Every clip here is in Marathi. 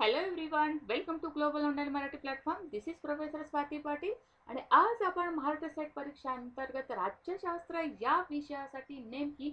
Hello everyone welcome to global online Marathi platform this is professor Swati Patil आणि आज आपण महाराष्ट्र सेट परीक्षा अंतर्गत राज्यशास्त्र या विषयासाठी नेमकी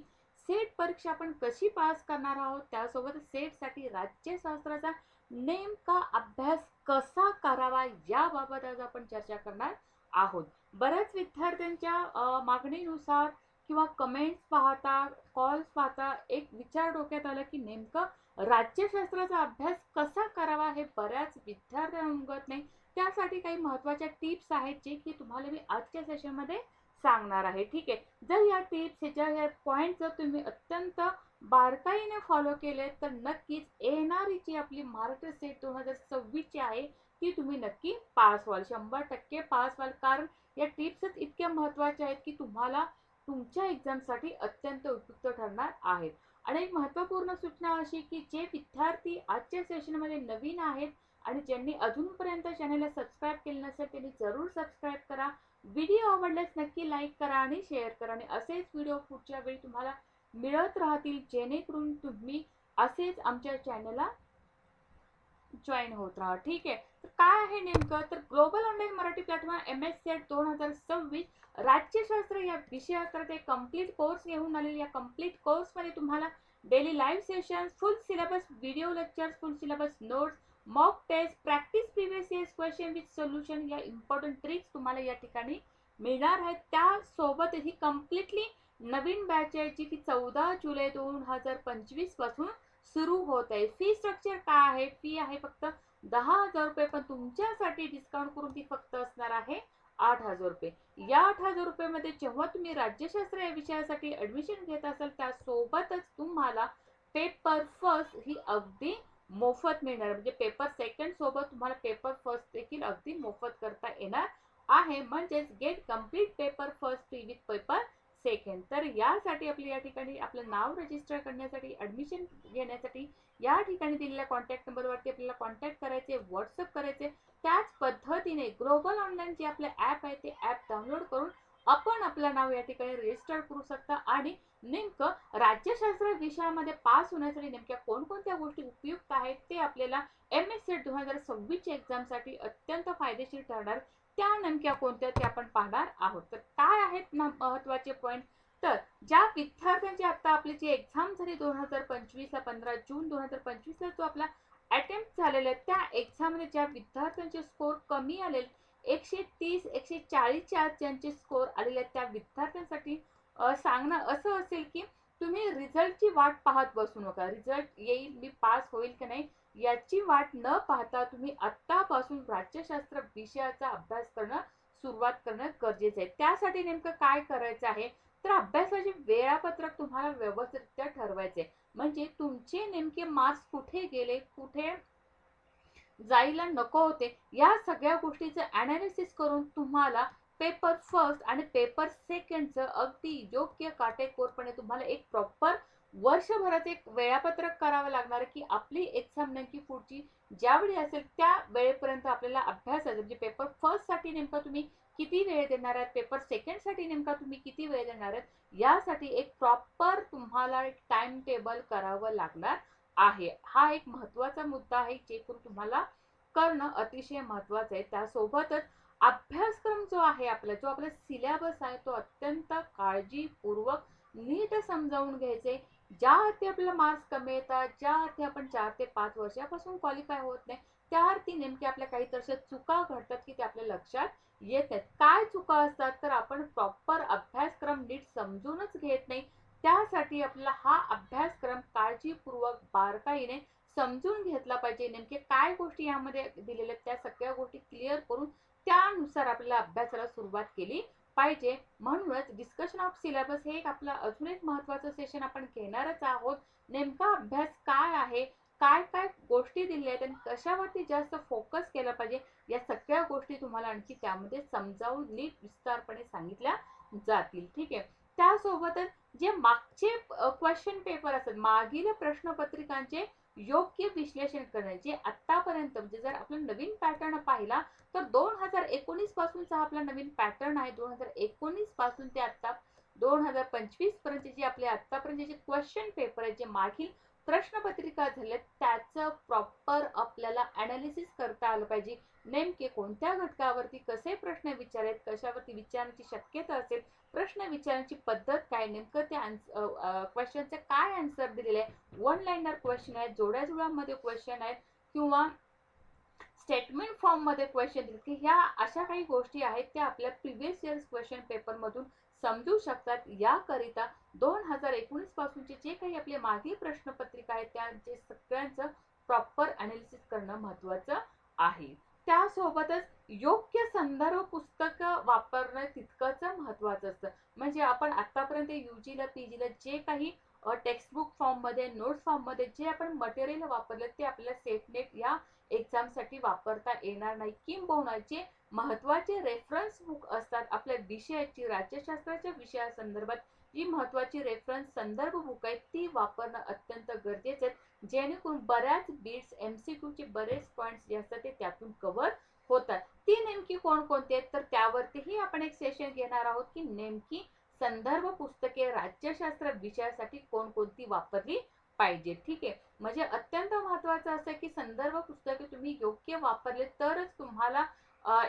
सेट परीक्षा आपण कशी पास करणार आहोत? त्यासोबत सेटसाठी राज्यशास्त्राचा नेमका अभ्यास कसा करावा याबाबत आज आपण चर्चा करणार आहोत. बऱ्याच विद्यार्थ्यांच्या मागणीनुसार किंवा कमेंट्स पाहता कॉल्स पाहता एक विचार डोक्यात आला की नेमकं राज्यशास्त्राचा अभ्यास कसा करावा हे बऱ्याच विद्यार्थ्यांना उमगत नाही. त्यासाठी काही महत्त्वाच्या टिप्स आहेत जे की तुम्हाला मी आजच्या सेशनमध्ये सांगणार आहे. ठीक आहे? जर या टिप्स ह्याच्या ह्या पॉईंट जर तुम्ही अत्यंत बारकाईने फॉलो केले तर नक्कीच येणारी जी आपली महाराष्ट्र सेट दोन हजार सव्वीसची आहे ती तुम्ही नक्की पास व्हाल. शंभर टक्के पास व्हाल. कारण या टिप्सच इतक्या महत्त्वाच्या आहेत की तुम्हाला तुमच्या एक्झामसाठी अत्यंत उपयुक्त ठरणार आहेत. आणि एक महत्त्वपूर्ण सूचना अशी की जे विद्यार्थी आजच्या सेशनमध्ये नवीन आहेत आणि ज्यांनी अजूनपर्यंत चॅनलला सबस्क्राईब केलं नसेल त्यांनी जरूर सबस्क्राईब करा. व्हिडिओ आवडल्यास नक्की लाईक करा आणि शेअर करा. आणि असेच व्हिडिओ पुढच्या वेळी तुम्हाला मिळत राहतील जेणेकरून तुम्ही असेच आमच्या चॅनलला जॉईन होत राहा. ठीक आहे? काय आहे नेमकं? तर global online Marathi platform M S SET दोन हजार सव्वीस राज्यशास्त्र या विषयाकरता एक कंप्लीट कोर्स घेऊन आलेली या कंप्लीट कोर्समध्ये तुम्हाला daily live sessions full syllabus video lectures full syllabus notes mock test practice previous years question with solution या इम्पॉर्टंट ट्रिक्स तुम्हाला या ठिकाणी मिळणार आहेत. त्यासोबत ही कम्प्लिटली नवीन बॅच आहे जी की चौदा जुलै दोन हजार पंचवीसपासून सुरू होत आहे. फी स्ट्रक्चर काय आहे? फी आहे फक्त दहा हजार रुपये पण तुमच्यासाठी डिस्काउंट करून ती फक्त असणार आहे आठ हजार रुपये. या आठ हजार रुपयामध्ये जेव्हा तुम्ही राज्यशास्त्र या विषयासाठी ऍडमिशन घेत असाल त्यासोबतच तुम्हाला पेपर फर्स्ट ही अगदी मोफत मिळणार. म्हणजे पेपर सेकंड सोबत तुम्हाला पेपर फर्स्ट देखील अगदी मोफत करता येणार आहे. म्हणजेच get complete paper first free with paper second तर यासाठी आपले या ठिकाणी आपलं नाव रजिस्टर करण्यासाठी ऍडमिशन घेण्यासाठी या ठिकाणी दिलेल्या कॉन्टॅक्ट नंबरवरती आपल्याला कॉन्टॅक्ट करायचे व्हॉट्सअप करायचे. त्याच पद्धतीने ग्लोबल ऑनलाईन जे आपलं ॲप आहे ते ॲप डाउनलोड करून आपण आपलं नाव या ठिकाणी रजिस्टर करू शकता. आणि नेमकं राज्यशास्त्र विषयामध्ये पास होण्यासाठी नेमक्या कोणकोणत्या गोष्टी उपयुक्त आहेत ते आपल्याला एम एस सेट दोन हजार सव्वीसच्या एक्झामसाठी अत्यंत फायदेशीर ठरणार. त्या नेमक्या कोणत्या ते आपण पाहणार आहोत. तर काय आहेत ना महत्त्वाचे पॉईंट तर ज्या विद्यार्थ्यांची आता आपली जी एक्झाम झाली दोन हजार पंचवीसला पंधरा जून दोन हजार पंचवीसला जो आपला अटेम्प्ट झालेला आहे त्या एक्झाममध्ये ज्या विद्यार्थ्यांचे स्कोर कमी आलेले एकशे तीस एकशे चाळीसच्या ज्यांचे स्कोर आलेले आहेत त्या विद्यार्थ्यांसाठी सांगणं असं असेल की तुम्ही रिझल्टची वाट पाहत बसू नका. रिझल्ट येईल मी पास होईल की नाही याची वाट न पाहता तुम्ही आत्तापासून राज्यशास्त्र विषयाचा अभ्यास करणं सुरुवात करणं गरजेचं आहे. त्यासाठी नेमकं काय करायचं आहे? तर अभ्यासाचे वेळापत्रक तुम्हाला व्यवस्थितरित्या ठरवायचे म्हणजे तुमचे नेमके मार्क्स कुठे गेले कुठे जायला नको होते या सगळ्या गोष्टीचं अनालिसिस करून तुम्हाला पेपर फर्स्ट आणि पेपर सेकंडचं अगदी योग्य काटेकोरपणे तुम्हाला एक प्रॉपर वर्षभराचं एक वेळापत्रक करावं लागणार की आपली एक्झाम नेमकी पुढची ज्यावेळी असेल त्या वेळेपर्यंत आपल्याला अभ्यास म्हणजे पेपर फर्स्टसाठी नेमका तुम्ही किती वेळ देणार आहात? पेपर सेकंडसाठी नेमका तुम्ही किती वेळ देणार आहात? यासाठी एक प्रॉपर तुम्हाला एक टाइम टेबल करावं लागणार आहे. हा एक महत्त्वाचा मुद्दा आहे जे करून तुम्हाला करणं अतिशय महत्त्वाचं आहे. त्यासोबतच अभ्यासक्रम जो आहे आपला जो आपला सिलेबस आहे तो अत्यंत काळजीपूर्वक नीट समजावून घ्यायचे. ज्या अर्थी आपल्याला मार्क्स कमी येतात ज्या अर्थी आपण चार ते पाच वर्षापासून क्वालिफाय होत नाही त्या अर्थी नेमक्या आपल्या काही तशा चुका घडतात की ते आपल्या लक्षात येत आहेत काय चुका असतात तर आपण प्रॉपर अभ्यासक्रम नीट समजूनच घेत नाही. त्यासाठी आपल्याला हा अभ्यासक्रम काळजीपूर्वक बारकाईने समजून घेतला पाहिजे. नेमके काय गोष्टी यामध्ये दिलेल्या आहेत त्या सगळ्या गोष्टी क्लिअर करून त्यानुसार आपल्याला अभ्यासाला सुरुवात केली पाहिजे. म्हणूनच डिस्कशन ऑफ सिलेबस हे एक आपलं अजून एक महत्त्वाचं सेशन आपण घेणारच आहोत. नेमका अभ्यास काय आहे काय काय गोष्टी दिल्या आहेत आणि कशावरती जास्त फोकस केला पाहिजे या सगळ्या गोष्टी तुम्हाला आणखी त्यामध्ये समजावून नीट विस्तारपणे सांगितल्या जातील. ठीक आहे? त्यासोबतच जे मागचे क्वेश्चन पेपर असतात मागील प्रश्नपत्रिकांचे योग्य विश्लेषण करणे जे आतापर्यंत म्हणजे जर आपला नवीन पॅटर्न पाहिला तर दोन हजार एकोणीस पासूनचा आपला नवीन पॅटर्न आहे. दोन हजार एकोणीसपासून ते आता दोन हजार पंचवीसपर्यंत जे आपले आतापर्यंत जे क्वेश्चन पेपर आहेत जे मागील प्रश्नपत्रिका झाल्या त्याचं प्रॉपर आपल्याला अनालिसिस करता आलं पाहिजे. नेमके कोणत्या घटकावरती कसे प्रश्न विचारेत कशावरती विचारण्याची शक्यता असेल प्रश्न विचारण्याची पद्धत काय नेमकं त्या क्वेश्चनचं काय आन्सर दिलेलं आहे? वन लाईनर क्वेश्चन आहेत जोड्या जुळ्यामध्ये क्वेश्चन आहेत किंवा स्टेटमेंट फॉर्ममध्ये क्वेश्चन दिले. की ह्या अशा काही गोष्टी आहेत त्या आपल्या प्रिव्हियस इयर्स क्वेश्चन पेपरमधून समजू शकतात. याकरिता दोन हजार एकोणीस पासूनचे जे काही आपले मागील प्रश्नपत्रिका आहेत त्यांचे सगळ्यांचं प्रॉपर अनालिसिस करणं महत्त्वाचं आहे. त्यासोबतच योग्य संदर्भ पुस्तक वापरणं तितकंच महत्त्वाचं असतं. म्हणजे आपण आतापर्यंत पी जीला जे काही टेक्स्टबुक फॉर्ममध्ये नोट्स फॉर्ममध्ये जे आपण मटेरियल वापरलं ते आपल्याला सेफनेट या एक्झामसाठी वापरता येणार नाही. किंबहुना जे महत्त्वाचे रेफरन्स बुक असतात आपल्या विषयाची राज्यशास्त्राच्या विषयासंदर्भात. जी महत्वाची रेफरन्स संदर्भ बुक आहे ती वापरणं अत्यंत गरजेचं आहे. जेणेकरून बऱ्याच बीट्स एमसीक्यू चे बरेच पॉईंट्स जे असतात ते त्यातून कव्हर होतात. ती नेमकी कोणकोणती आहेत? तर त्यावरतीही आपण एक सेशन घेणार आहोत की नेमकी संदर्भ पुस्तके राज्यशास्त्र विषयासाठी कोणकोणती वापरली पाहिजे? ठीक आहे. म्हणजे अत्यंत महत्वाचं असं की संदर्भ पुस्तके तुम्ही योग्य वापरले तरच तुम्हाला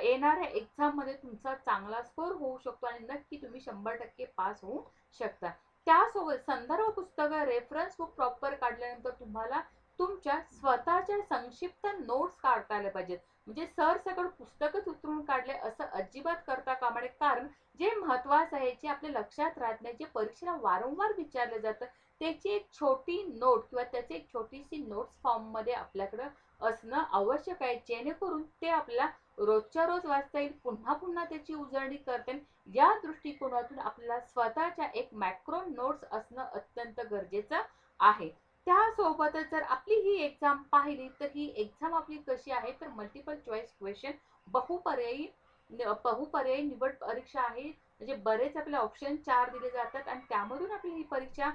येणाऱ्या एक्झाममध्ये तुमचा चांगला स्कोर होऊ शकतो आणि नक्की तुम्ही शंभर टक्के पास होऊ शकता. त्यासोबत संदर्भ पुस्तक रेफरन्स बुक प्रॉपर काढल्यानंतर तुम्हाला तुमच्या स्वतःच्या संक्षिप्त नोट्स काढता आल्या पाहिजेत. म्हणजे सर सगळं पुस्तकच उतरून काढले असं अजिबात करता कामा नये. कारण जे महत्वाचं आहे जे आपल्या लक्षात राहत नाही जे परीक्षेला वारंवार विचारलं जातं त्याची एक छोटी नोट किंवा त्याची एक छोटीशी नोट्स फॉर्ममध्ये आपल्याकडं असणं आवश्यक आहे. जेणेकरून ते आपल्याला रोजच्या रोज वाचता येईल पुन्हा पुन्हा त्याची उजळणी करता येईल. या दृष्टिकोनातून आपल्याला स्वतःच्या एक मॅक्रो नोट्स असणं अत्यंत गरजेचं आहे. त्यासोबतच जर आपली ही एक्झाम पाहिली तर ही एक्झाम आपली कशी आहे? तर मल्टिपल चॉईस क्वेश्चन बहुपर्यायी बहुपर्यायी निवड परीक्षा आहे. म्हणजे बरेच आपले ऑप्शन चार दिले जातात आणि त्यामधून आपली ही परीक्षा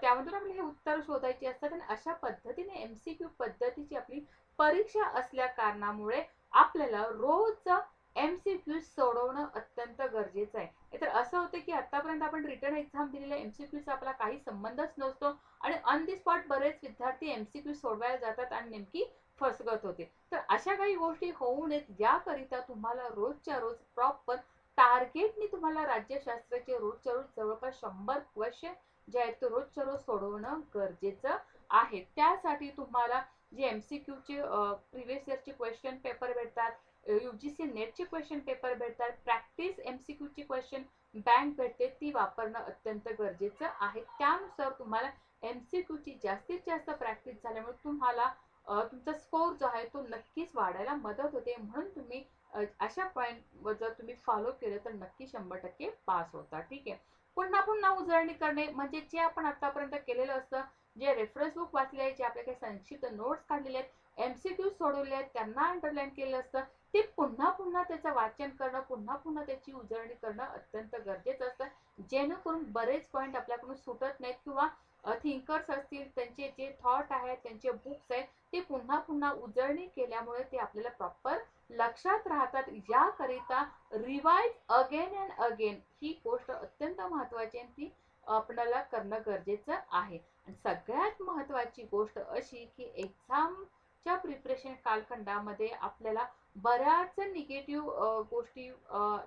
त्यामधून आपली हे उत्तर शोधायची असतात आणि अशा पद्धतीने एम सी क्यू पद्धतीची आपली परीक्षा असल्या कारणामुळे आपल्याला रोज एम सी क्यू सोडवणं अत्यंत गरजेचं आहे. तर असं होतं की आतापर्यंत आपण रिटर्न एक्झाम दिलेल्या एमसीक्यूचा आपला काही संबंधच नसतो आणि ऑन दी स्पॉट बरेच विद्यार्थी एमसीक्यू सोडवायला जातात आणि नेमकी फसगत होते. तर अशा काही गोष्टी होऊ नयेत याकरिता तुम्हाला रोजच्या रोज प्रॉपर टार्गेटनी तुम्हाला राज्यशास्त्राचे रोजच्या रोज जवळपास शंभर क्वेश्चन जे आहेत ते रोजच्या रोज सोडवणं गरजेचं आहे. त्यासाठी तुम्हाला जे एमसीक्यू चे प्रिव्हियस इयरचे क्वेश्चन पेपर भेटतात यू जी सी नेटचे क्वेश्चन पेपर भेटतात. प्रॅक्टिस एम सी ची क्वेश्चन बँक भेटते. ती वापरणं अत्यंत गरजेचं आहे. त्यानुसार तुम्हाला एम सी ची जास्तीत जास्त प्रॅक्टिस झाल्यामुळे तुम्हाला तुमचा स्कोर जो आहे तो नक्कीच वाढायला मदत होते. म्हणून तुम्ही अशा पॉईंट जर तुम्ही फॉलो केलं तर नक्की शंभर टक्के पास होता. ठीक आहे? पुन्हा पुन्हा उजळणी करणे म्हणजे जे आपण आतापर्यंत केलेलं असतं जे रेफरन्स बुक वाचले आहे जे आपले काही संक्षिप्त नोट्स काढलेले आहेत एमसीक्यू सोडवले आहेत त्यांना अंडरलाईन केलेलं असतं. ते पुन्हा पुन्हा त्याचं वाचन करणं पुन्हा पुन्हा त्याची उजळणी करणं अत्यंत गरजेचं असतं. जेणेकरून बरेच पॉईंट आपल्याकडून सुटत नाहीत किंवा थिंकर्स असतील त्यांचे जे थॉट आहेत त्यांचे बुक्स आहेत ते पुन्हा पुन्हा उजळणी केल्यामुळे ते आपल्याला प्रॉपर लक्षात राहतात. याकरिता रिवाइज अगेन अँड अगेन ही गोष्ट अत्यंत महत्वाची आहे ती आपल्याला करणं गरजेचं आहे. आणि सगळ्यात महत्वाची गोष्ट अशी की एक्झामच्या प्रिपरेशन कालखंडामध्ये आपल्याला बऱ्याच निगेटिव्ह गोष्टी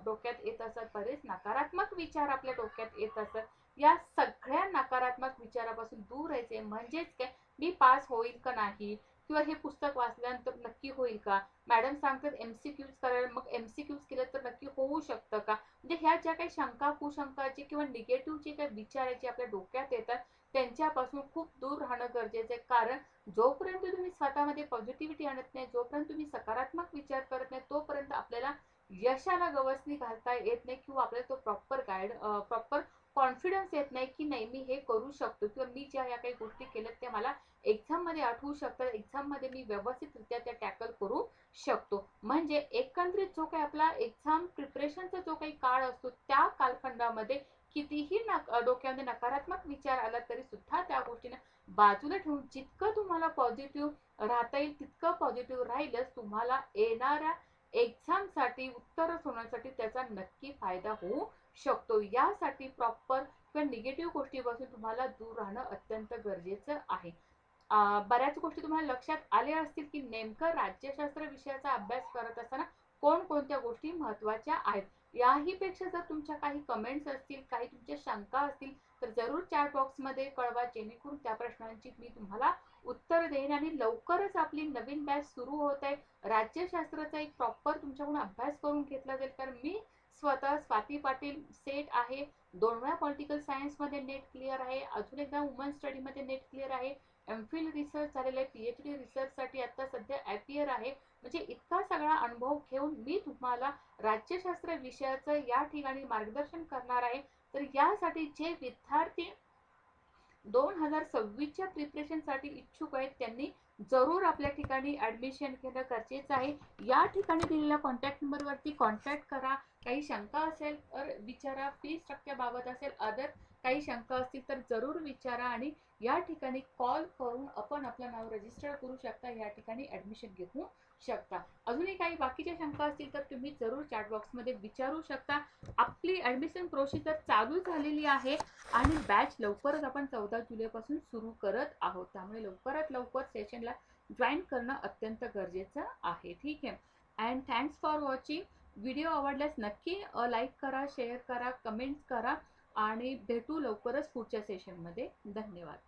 डोक्यात येत असतात. बरेच नकारात्मक विचार आपल्या डोक्यात येत असतात. या सगळ्या नकारात्मक विचारापासून दूर राहायचे म्हणजेच काय? मी पास होईल का नाही? किंवा हे पुस्तक वाचल्यानंतर नक्की होईल का? मॅडम सांगतात एम सी क्यूज करायला मग एम सी क्यूज केलं तर नक्की होऊ शकतं का? म्हणजे ह्या ज्या काही शंका कुशंकाचे किंवा निगेटिव्ह जे काही जे आपल्या डोक्यात येतात त्यांच्यापासून खूप दूर राहणं गरजेचं आहे. कारण जोपर्यंत तुम्ही स्वतःमध्ये पॉझिटिव्हिटी आणत नाही जोपर्यंत तुम्ही सकारात्मक विचार करत नाही तोपर्यंत आपल्याला यशाला गवसणी घालता येत नाही किंवा आपल्याला तो प्रॉपर गाईड प्रॉपर कॉन्फिडन्स येत नाही की नाही मी हे करू शकतो किंवा मी ज्या या काही गोष्टी केल्यात त्या मला एक्झाममध्ये आठवू शकतात. एक्झाममध्ये मी व्यवस्थितरित्या त्या टॅकल करू शकतो. म्हणजे एकंदरीत जो काही आपला एक्झाम प्रिपरेशनचा जो काही काळ असतो त्या कालखंडामध्ये कितीही डोक्यामध्ये नकारात्मक विचार आला तरी सुद्धा त्या गोष्टीने बाजूला ठेवून जितकं तुम्हाला पॉझिटिव्ह राहता येईल तितकं पॉझिटिव्ह राहीलच तुम्हाला येणाऱ्या एक्झामसाठी उत्तर सोडण्यासाठी त्याचा नक्की फायदा होऊ शकतो. यासाठी प्रॉपर किंवा निगेटिव्ह गोष्टीपासून तुम्हाला दूर राहणं अत्यंत गरजेचं आहे. बऱ्याच गोष्टी तुम्हाला लक्षात आल्या असतील की नेमकं राज्यशास्त्र विषयाचा अभ्यास करत असताना कोणकोणत्या गोष्टी महत्त्वाच्या आहेत? याही पेक्षा जर तुमच्या काही कमेंट्स असतील काही तुमच्या शंका असतील तर जरूर चॅट बॉक्समध्ये कळवा जेणेकरून त्या प्रश्नांची मी तुम्हाला उत्तर देईन आणि लवकरच आपली नवीन बॅच सुरू होत आहे. राज्यशास्त्राचा एक प्रॉपर तुमच्याकडून अभ्यास करून घेतला जाईल. कारण मी स्वतः स्वाती पाटील सेट आहे. दोन वेळा पॉलिटिकल सायन्समध्ये नेट क्लिअर आहे. अजून एकदा वुमन स्टडीमध्ये नेट क्लिअर आहे. एम फिल रिसर्च झालेलं आहे. पी एच डी रिसर्चसाठी आता सध्या ॲपियर आहे. म्हणजे इतका सगळा अनुभव घेऊन मी तुम्हाला राज्यशास्त्र विषयाचं या ठिकाणी मार्गदर्शन करणार आहे. तर यासाठी जे विद्यार्थी दोन हजार सव्वीसच्या प्रिपरेशनसाठी इच्छुक आहेत त्यांनी जरूर आपल्या ठिकाणी ॲडमिशन घेणं गरजेचं आहे. या ठिकाणी दिलेल्या कॉन्टॅक्ट नंबरवरती कॉन्टॅक्ट करा. काही शंका असेल तर विचारा. फी स्ट्रक्चरबाबत असेल अदर काही शंका असतील तर जरूर विचारा आणि या ठिकाणी कॉल करून आपण आपलं नाव रजिस्टर करू शकता. या ठिकाणी ॲडमिशन घेऊन शकता. अजूनही काही बाकीच्या शंका असतील तर तुम्ही जरूर चॅट बॉक्समध्ये विचारू शकता. आपली ॲडमिशन प्रोसिजर चालू झालेली आहे आणि बॅच लवकरच आपण चौदा जुलैपासून सुरू करत आहोत. त्यामुळे लवकरात लवकर सेशनला जॉईन करणं अत्यंत गरजेचं आहे. ठीक आहे? And thanks for watching video आवडल्यास नक्की लाईक करा शेअर करा कमेंट्स करा आणि भेटू लवकरच पुढच्या सेशनमध्ये धन्यवाद.